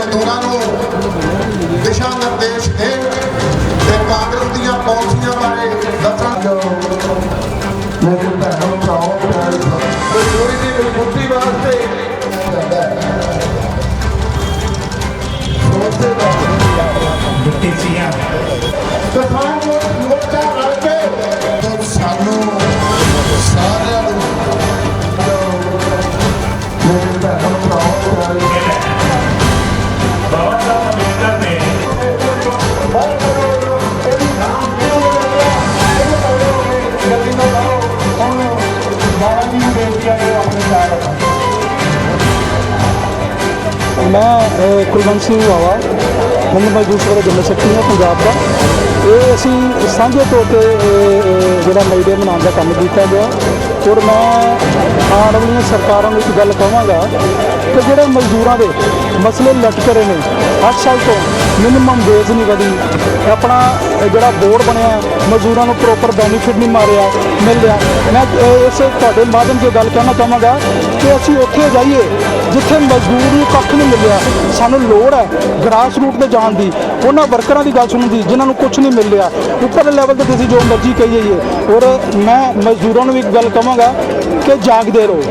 ਮਜ਼ਦੂਰਾਂ ਨੂੰ ਦਿਸ਼ਾ ਨਿਰਦੇਸ਼ ਦੇਣ ਤੇ ਕਾਂਗਰਸ ਦੀਆਂ ਪਾਲਿਸੀਆਂ ਬਾਰੇ ਦੱਸਣ ਜੋ ਮੇਰੇ ਭੈਣੋ ਭਰਾਓ ਪਿਆਰੇ ਮਜ਼ਦੂਰੀ ਦੀ ਮਜ਼ਬੂਤੀ ਵਾਸਤੇ? ਸੋਚਦੇ ਦਾ ਦਿੱਤੀ ਸੀਆਂ ਕਿਸਾਨ ਮੋਰਚਾ ਮੈਂ ਕੁਲਵੰਤ ਸਿੰਘ ਵਾਵਾ ਹਿੰਦ ਮਜ਼ਦੂਰ ਸਭਾ ਜਨਰਲ ਸੈਕਟਰੀ ਹਾਂ ਪੰਜਾਬ ਦਾ। ਇਹ ਅਸੀਂ ਸਾਂਝੇ ਤੌਰ ਤੇ ਜਿਹੜਾ ਮਈ ਡੇ ਮਨਾਉਣ ਦਾ ਕੰਮ ਕੀਤਾ ਗਿਆ। ਔਰ ਮੈਂ ਆਉਣ ਵਾਲੀਆਂ ਸਰਕਾਰਾਂ ਨੂੰ ਇੱਕ ਗੱਲ ਕਹਾਂਗਾ ਕਿ ਜਿਹੜੇ ਮਜ਼ਦੂਰਾਂ ਦੇ ਮਸਲੇ ਲਟਕ ਰਹੇ ਨੇ 8 ਸਾਲ ਤੋਂ ਮਿਨੀਮਮ ਵੇਜ ਨਹੀਂ ਵਧੀ। ਆਪਣਾ ਜਿਹੜਾ ਬੋਰਡ ਬਣਿਆ, ਮਜ਼ਦੂਰਾਂ ਨੂੰ ਪ੍ਰੋਪਰ ਬੈਨੀਫਿਟ ਨਹੀਂ ਮਾਰਿਆ, ਮਿਲ ਰਿਹਾ। ਮੈਂ ਇਸ ਤੁਹਾਡੇ ਮਾਧਿਅਮ ਤੇ ਗੱਲ ਕਹਿਣਾ ਚਾਹਾਂਗਾ ਕਿ ਅਸੀਂ ਉੱਥੇ ਜਾਈਏ, ਜਿੱਥੇ ਮਜ਼ਦੂਰ ਨੂੰ ਕੱਖ ਨਹੀਂ ਮਿਲਿਆ। ਸਾਨੂੰ ਲੋੜ ਹੈ ਗ੍ਰਾਸ ਰੂਟ ਤੇ ਜਾਣ ਦੀ। ਉਹਨਾਂ ਵਰਕਰਾਂ ਦੀ ਗੱਲ ਸੁਣਨ ਦੀ, ਜਿਨ੍ਹਾਂ ਨੂੰ ਕੁਝ ਨਹੀਂ ਮਿਲ ਰਿਹਾ ਉੱਪਰ ਲੈਵਲ ਤੇ ਤੁਸੀਂ ਜੋ ਮਰਜ਼ੀ ਕਹੀ ਜਾਈਏ ਔਰ ਮੈਂ ਮਜ਼ਦੂਰਾਂ ਨੂੰ ਵੀ ਗੱਲ ਕਹਾਂਗਾ ਕਿ ਜਾਗਦੇ ਰਹੋ।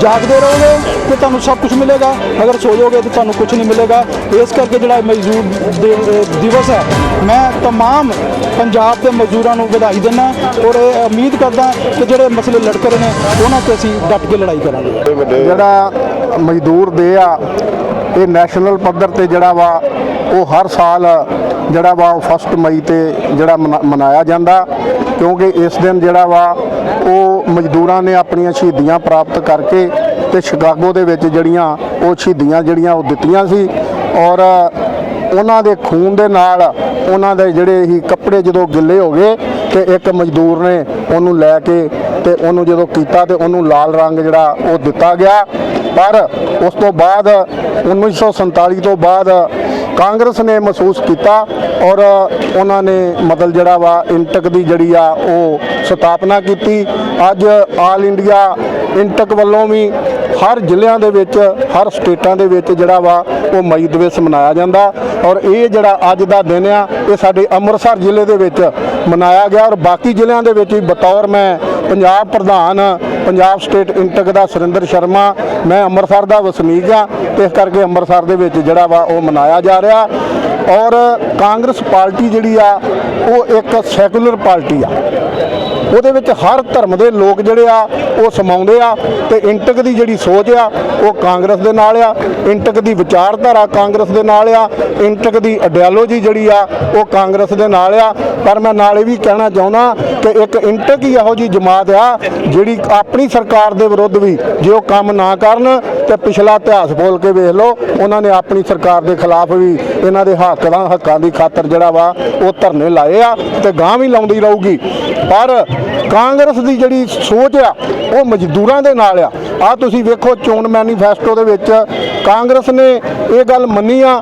ਜਾਗਦੇ ਰਹੋਗੇ ਤੇ ਤੁਹਾਨੂੰ ਸਭ ਕੁਝ ਮਿਲੇਗਾ ਅਗਰ ਸੋ ਜਾਓਗੇ ਤੇ ਤੁਹਾਨੂੰ ਕੁਝ ਨਹੀਂ ਮਿਲੇਗਾ ਇਸ ਕਰਕੇ ਜਿਹੜਾ ਇਹ ਮਜ਼ਦੂਰ ਦਿ- ਦਿਵਸ ਹੈ ਮੈਂ तमाम ਪੰਜਾਬ ਦੇ ਮਜ਼ਦੂਰਾਂ ਨੂੰ ਵਧਾਈ ਦਿੰਦਾ ਔਰ ਇਹ ਉਮੀਦ ਕਰਦਾ ਕਿ ਜਿਹੜੇ ਮਸਲੇ ਲੜਕ ਰਹੇ ਨੇ ਉਹਨਾਂ ਤੇ ਅਸੀਂ ਡਟ ਕੇ ਲੜਾਈ ਕਰਾਂਗੇ ਜਿਹੜਾ ਮਜ਼ਦੂਰ ਦੇ ਆ ਇਹ ਨੈਸ਼ਨਲ ਪੱਧਰ ਤੇ ਜਿਹੜਾ ਵਾ ਉਹ ਹਰ ਸਾਲ ਜਿਹੜਾ ਵਾ ਉਹ 1 ਮਈ ਤੇ ਜਿਹੜਾ ਮਨਾ- ਮਨਾਇਆ ਜਾਂਦਾ ਕਿਉਂਕਿ ਇਸ ਦਿਨ ਜਿਹੜਾ ਵਾ, ਉਹ ਮਜ਼ਦੂਰਾਂ ਨੇ ਆਪਣੀਆਂ ਸ਼ਹੀਦੀਆਂ ਪ੍ਰਾਪਤ ਕਰਕੇ ਤੇ ਸ਼ਿਕਾਗੋ ਦੇ ਵਿੱਚ ਜਿਹੜੀਆਂ ਉਹ ਸ਼ਹੀਦੀਆਂ ਜਿਹੜੀਆਂ ਉਹ ਦਿੱਤੀਆਂ ਸੀ ਔਰ ਉਹਨਾਂ ਦੇ ਖੂਨ ਦੇ ਨਾਲ ਉਹਨਾਂ ਦੇ ਜਿਹੜੇ ਹੀ ਕੱਪੜੇ ਜਦੋਂ ਗਿੱਲੇ ਹੋ ਗਏ ਤੇ ਇੱਕ ਮਜ਼ਦੂਰ ਨੇ ਉਹਨੂੰ ਲੈ ਕੇ ਤੇ ਉਹਨੂੰ ਜਦੋਂ ਕੀਤਾ ਤੇ ਉਹਨੂੰ ਲਾਲ ਰੰਗ ਜਿਹੜਾ ਉਹ ਦਿੱਤਾ ਗਿਆ। ਪਰ ਉਸ ਤੋਂ ਬਾਅਦ 1947 ਤੋਂ ਬਾਅਦ ਕਾਂਗਰਸ ਨੇ ਮਹਿਸੂਸ ਕੀਤਾ ਔਰ ਉਹਨਾਂ ਨੇ ਮਤਲਬ ਜਿਹੜਾ ਵਾ ਇੰਟਕ ਦੀ ਜਿਹੜੀ ਆ ਉਹ ਸਥਾਪਨਾ ਕੀਤੀ। ਅੱਜ ਆਲ ਇੰਡੀਆ ਇੰਟਕ ਵੱਲੋਂ ਵੀ ਹਰ ਜ਼ਿਲ੍ਹਿਆਂ ਦੇ ਵਿੱਚ, ਹਰ ਸਟੇਟਾਂ ਦੇ ਵਿੱਚ ਜਿਹੜਾ ਵਾ ਉਹ ਮਈ ਦਿਵਸ ਮਨਾਇਆ ਜਾਂਦਾ ਔਰ ਇਹ ਜਿਹੜਾ ਅੱਜ ਦਾ ਦਿਨ ਆ, ਇਹ ਸਾਡੇ ਅੰਮ੍ਰਿਤਸਰ ਜ਼ਿਲ੍ਹੇ ਦੇ ਵਿੱਚ ਮਨਾਇਆ ਗਿਆ ਔਰ ਬਾਕੀ ਜ਼ਿਲ੍ਹਿਆਂ ਦੇ ਵਿੱਚ ਵੀ ਬਤੌਰ ਮੈਂ ਪੰਜਾਬ ਪ੍ਰਧਾਨ ਪੰਜਾਬ ਸਟੇਟ ਇੰਟਕ ਦਾ ਸੁਰਿੰਦਰ ਸ਼ਰਮਾ, ਮੈਂ ਅੰਮ੍ਰਿਤਸਰ ਦਾ ਵਸਨੀਕ ਆ ਤੇ ਇਸ ਕਰਕੇ ਅੰਮ੍ਰਿਤਸਰ ਦੇ ਵਿੱਚ ਜਿਹੜਾ ਵਾ ਉਹ ਮਨਾਇਆ ਜਾ ਰਿਹਾ। ਔਰ ਕਾਂਗਰਸ ਪਾਰਟੀ ਜਿਹੜੀ ਆ, ਉਹ ਇੱਕ ਸੈਕੂਲਰ ਪਾਰਟੀ ਆ। ਉਹਦੇ ਵਿੱਚ ਹਰ ਧਰਮ ਦੇ ਲੋਕ ਜਿਹੜੇ ਆ, ਉਹ ਸਮਾਉਂਦੇ ਆ ਤੇ ਇੰਟਕ ਦੀ ਜਿਹੜੀ ਸੋਚ ਆ, ਉਹ ਕਾਂਗਰਸ ਦੇ ਨਾਲ ਆ, ਇੰਟਕ ਦੀ ਵਿਚਾਰਧਾਰਾ ਕਾਂਗਰਸ ਦੇ ਨਾਲ ਆ, ਇੰਟਕ ਦੀ ਆਈਡੀਓਲੋਜੀ ਜਿਹੜੀ ਆ, ਉਹ ਕਾਂਗਰਸ ਦੇ ਨਾਲ ਆ। ਪਰ ਮੈਂ ਨਾਲ ਇਹ ਵੀ ਕਹਿਣਾ ਚਾਹੁੰਦਾ ਕਿ ਇੱਕ ਇੰਟਕ ਹੀ ਇਹੋ ਜੀ ਜਮਾਤ ਆ, ਜਿਹੜੀ ਆਪਣੀ ਸਰਕਾਰ ਦੇ ਵਿਰੁੱਧ ਵੀ ਜੇ ਉਹ ਕੰਮ ਨਾ ਕਰਨ ਤੇ ਪਿਛਲਾ ਇਤਿਹਾਸ ਬੋਲ ਕੇ ਵੇਖ ਲਓ, ਉਹਨਾਂ ਨੇ ਆਪਣੀ ਸਰਕਾਰ ਦੇ ਖਿਲਾਫ ਵੀ ਇਹਨਾਂ ਦੇ ਹੱਕ ਦਾ ਹੱਕਾਂ ਦੀ ਖਾਤਰ ਜਿਹੜਾ ਵਾ, ਉਹ ਧਰਨੇ ਲਾਏ ਆ ਤੇ ਗਾਂ ਵੀ ਲਾਉਂਦੀ ਰਹੂਗੀ। ਪਰ ਕਾਂਗਰਸ ਦੀ ਜਿਹੜੀ ਸੋਚ ਆ, ਉਹ ਮਜ਼ਦੂਰਾਂ ਦੇ ਨਾਲ ਆ। ਆ ਤੁਸੀਂ ਵੇਖੋ ਚੋਣ ਮੈਨੀਫੈਸਟੋ ਦੇ ਵਿੱਚ ਕਾਂਗਰਸ ਨੇ ਇਹ ਗੱਲ ਮੰਨੀ ਆ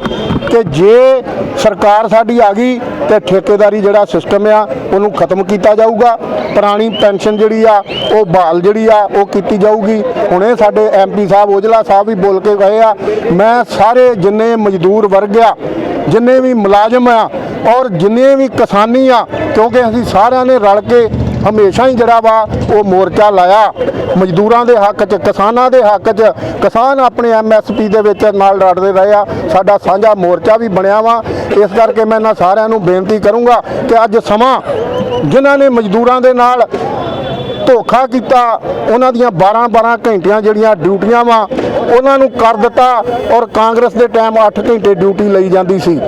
ਕਿ ਜੇ ਸਰਕਾਰ ਸਾਡੀ ਆ ਗਈ ਤੇ ਠੇਕੇਦਾਰੀ ਜਿਹੜਾ ਸਿਸਟਮ ਆ, ਉਹਨੂੰ ਖਤਮ ਕੀਤਾ ਜਾਊਗਾ। ਪੁਰਾਣੀ ਪੈਨਸ਼ਨ ਜਿਹੜੀ ਆ, ਉਹ ਬਹਾਲ ਜਿਹੜੀ ਆ, ਉਹ ਕੀਤੀ ਜਾਊਗੀ। ਹੁਣੇ ਸਾਡੇ ਐਮਪੀ ਸਾਹਿਬ ਔਜਲਾ ਸਾਹਿਬ ਵੀ ਬੋਲ ਕੇ ਗਏ ਆ, ਮੈਂ ਸਾਰੇ ਜਿੰਨੇ ਮਜ਼ਦੂਰ ਵਰਗ ਆ, ਜਿੰਨੇ ਵੀ ਮੁਲਾਜ਼ਮ ਆ ਔਰ ਜਿੰਨੇ ਵੀ ਕਿਸਾਨੀ ਆ, ਕਿਉਂਕਿ ਅਸੀਂ ਸਾਰਿਆਂ ਨੇ ਰਲ ਕੇ ਹਮੇਸ਼ਾ ਹੀ ਜਿਹੜਾ ਵਾ, ਉਹ ਮੋਰਚਾ ਲਾਇਆ। ਮਜ਼ਦੂਰਾਂ ਦੇ ਹੱਕ 'ਚ, ਕਿਸਾਨਾਂ ਦੇ ਹੱਕ 'ਚ, ਕਿਸਾਨ ਆਪਣੇ ਐਮਐਸਪੀ ਦੇ ਵਿੱਚ ਨਾਲ ਲੜਦੇ ਰਹੇ ਆ। ਸਾਡਾ ਸਾਂਝਾ ਮੋਰਚਾ ਵੀ ਬਣਿਆ ਵਾ। ਇਸ ਕਰਕੇ ਮੈਂ ਇਹਨਾਂ ਸਾਰਿਆਂ ਨੂੰ ਬੇਨਤੀ ਕਰੂੰਗਾ ਕਿ ਅੱਜ ਸਮਾਂ ਜਿਨ੍ਹਾਂ ਨੇ ਮਜ਼ਦੂਰਾਂ ਦੇ ਨਾਲ ਧੋਖਾ ਕੀਤਾ, ਉਹਨਾਂ ਦੀਆਂ 12 12 ਘੰਟਿਆਂ ਜਿਹੜੀਆਂ ਡਿਊਟੀਆਂ ਵਾ, ਉਹਨਾਂ ਨੂੰ ਕਰ ਦਿੱਤਾ ਔਰ ਕਾਂਗਰਸ ਦੇ ਟਾਈਮ 8 ਘੰਟੇ ਡਿਊਟੀ ਲਈ ਜਾਂਦੀ ਸੀ।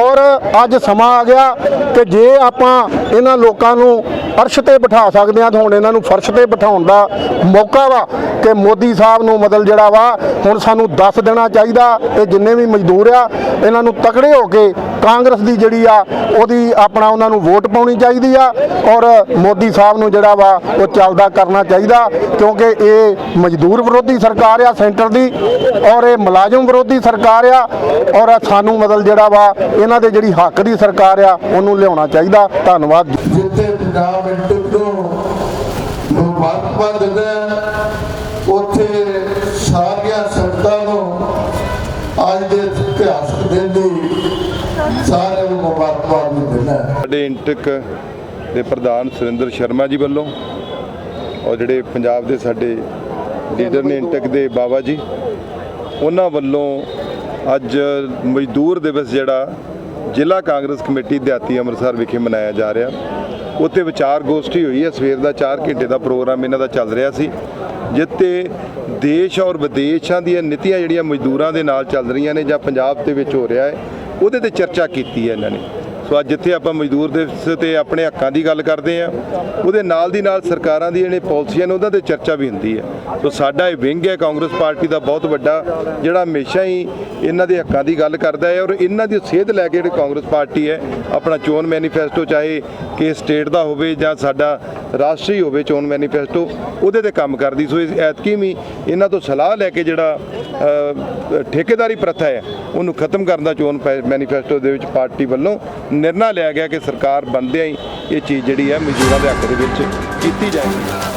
ਔਰ ਅੱਜ ਸਮਾਂ ਆ ਗਿਆ ਕਿ ਜੇ ਆਪਾਂ ਇਹਨਾਂ ਲੋਕਾਂ ਨੂੰ ਅਰਸ਼ ਤੇ ਬਿਠਾ ਸਕਦੇ ਆ ਤਾਂ ਹੁਣ ਇਹਨਾਂ ਨੂੰ ਫਰਸ਼ ਤੇ ਬਿਠਾਉਣ ਦਾ ਮੌਕਾ ਵਾ ਕਿ ਮੋਦੀ ਸਾਹਿਬ ਨੂੰ ਮਤਲਬ ਜਿਹੜਾ ਵਾ ਹੁਣ ਸਾਨੂੰ ਦੱਸ ਦੇਣਾ ਚਾਹੀਦਾ। ਇਹ ਜਿੰਨੇ ਵੀ ਮਜ਼ਦੂਰ ਆ, ਇਹਨਾਂ ਨੂੰ ਤਕੜੇ ਹੋ ਕੇ ਕਾਂਗਰਸ ਦੀ ਜਿਹੜੀ ਆ, ਉਹਦੀ ਆਪਣਾ ਉਹਨਾਂ ਨੂੰ ਵੋਟ ਪਾਉਣੀ ਚਾਹੀਦੀ ਆ ਔਰ ਮੋਦੀ ਸਾਹਿਬ ਨੂੰ ਜਿਹੜਾ ਵਾ, ਉਹ ਚੱਲਦਾ ਕਰਨਾ ਚਾਹੀਦਾ ਕਿਉਂਕਿ ਇਹ ਮਜ਼ਦੂਰ ਵਿਰੋਧੀ ਸਰਕਾਰ ਆ ਸੈਂਟਰ ਦੀ ਔਰ ਇਹ ਮੁਲਾਜ਼ਮ ਵਿਰੋਧੀ ਸਰਕਾਰ ਆ ਔਰ ਸਾਨੂੰ ਮਤਲਬ ਜਿਹੜਾ ਵਾ, ਇਹਨਾਂ ਦੇ ਜਿਹੜੀ ਹੱਕ ਦੀ ਸਰਕਾਰ ਆ, ਉਹਨੂੰ ਲਿਆਉਣਾ ਚਾਹੀਦਾ। ਧੰਨਵਾਦ ਜੀ। ਪੰਜਾਬ ਤੋਂ ਮੁਬਾਰਕਾਂ ਦਿੰਦਾ ਉੱਥੇ ਸਾਰੀਆਂ ਸੰਗਤਾਂ ਨੂੰ ਅੱਜ ਦੇ ਇਤਿਹਾਸਕ ਦਿਨ ਦੀ ਸਾਰਿਆਂ ਨੂੰ ਮੁਬਾਰਕਾਂ ਦਿੰਦਾ ਸਾਡੇ ਇੰਟਕ ਦੇ ਪ੍ਰਧਾਨ ਸੁਰਿੰਦਰ ਸ਼ਰਮਾ ਜੀ ਵੱਲੋਂ ਔਰ ਜਿਹੜੇ ਪੰਜਾਬ ਦੇ ਸਾਡੇ ਲੀਡਰ ਨੇ ਇੰਟਕ ਦੇ ਬਾਬਾ ਜੀ, ਉਹਨਾਂ ਵੱਲੋਂ ਅੱਜ ਮਜ਼ਦੂਰ ਦਿਵਸ ਜਿਹੜਾ ਜ਼ਿਲ੍ਹਾ ਕਾਂਗਰਸ ਕਮੇਟੀ ਦਿਹਾਤੀ ਅੰਮ੍ਰਿਤਸਰ ਵਿਖੇ ਮਨਾਇਆ ਜਾ ਰਿਹਾ। ਉੱਥੇ ਵਿਚਾਰ ਗੋਸ਼ਟੀ ਹੋਈ ਹੈ, ਸਵੇਰ ਦਾ 4 ਘੰਟੇ ਦਾ ਪ੍ਰੋਗਰਾਮ ਇਹਨਾਂ ਦਾ ਚੱਲ ਰਿਹਾ ਸੀ ਜਿੱਤੇ ਦੇਸ਼ ਔਰ ਵਿਦੇਸ਼ਾਂ ਦੀਆਂ ਨੀਤੀਆਂ ਜਿਹੜੀਆਂ ਮਜ਼ਦੂਰਾਂ ਦੇ ਨਾਲ ਚੱਲ ਰਹੀਆਂ ਨੇ ਜਾਂ ਪੰਜਾਬ ਦੇ ਵਿੱਚ ਹੋ ਰਿਹਾ ਹੈ, ਉਹਦੇ ਤੇ ਚਰਚਾ ਕੀਤੀ ਹੈ ਇਹਨਾਂ ਨੇ। ਸੋ ਅੱਜ ਜਿੱਥੇ ਆਪਾਂ ਮਜ਼ਦੂਰ ਦਿਵਸ ਤੇ ਆਪਣੇ ਹੱਕਾਂ ਦੀ ਗੱਲ ਕਰਦੇ ਆ ਉਹਦੇ ਨਾਲ ਦੀ ਨਾਲ ਸਰਕਾਰਾਂ ਦੀ ਜਿਹੜੇ ਪਾਲਿਸੀਆਂ ਨੇ, ਉਹਨਾਂ ਤੇ ਚਰਚਾ ਵੀ ਹੁੰਦੀ ਹੈ। ਸੋ ਸਾਡਾ ਇਹ ਵਿੰਗ ਹੈ, ਕਾਂਗਰਸ ਪਾਰਟੀ ਦਾ ਬਹੁਤ ਵੱਡਾ, ਜਿਹੜਾ ਹਮੇਸ਼ਾ ਹੀ ਇਹਨਾਂ ਦੇ ਹੱਕਾਂ ਦੀ ਗੱਲ ਕਰਦਾ ਹੈ ਔਰ ਇਹਨਾਂ ਦੀ ਸੇਧ ਲੈ ਕੇ ਜਿਹੜੀ ਕਾਂਗਰਸ ਪਾਰਟੀ ਹੈ, ਆਪਣਾ ਚੋਣ ਮੈਨੀਫੈਸਟੋ ਚਾਹੇ ਕਿ ਸਟੇਟ ਦਾ ਹੋਵੇ ਜਾਂ ਸਾਡਾ ਰਾਸ਼ਟਰੀ ਹੋਵੇ ਚੋਣ ਮੈਨੀਫੈਸਟੋ, ਉਹਦੇ ਤੇ ਕੰਮ ਕਰਦੀ। ਸੋ ਇਸ ਐਤਕੀ ਵੀ ਇਹਨਾਂ ਤੋਂ ਸਲਾਹ ਲੈ ਕੇ ਜਿਹੜਾ ਠੇਕੇਦਾਰੀ ਪ੍ਰਥਾ ਹੈ, ਉਹਨੂੰ ਖਤਮ ਕਰਨ ਦਾ ਚੋਣ ਪੈ- ਮੈਨੀਫੈਸਟੋ ਦੇ ਵਿੱਚ ਪਾਰਟੀ ਵੱਲੋਂ ਨਿਰਣਾ ਲਿਆ ਗਿਆ ਕਿ ਸਰਕਾਰ ਬਣਦਿਆਂ ਹੀ ਇਹ ਚੀਜ਼ ਜਿਹੜੀ ਹੈ ਮਜ਼ਦੂਰਾਂ ਦੇ ਹੱਕ ਦੇ ਵਿੱਚ ਕੀਤੀ ਜਾਏਗੀ।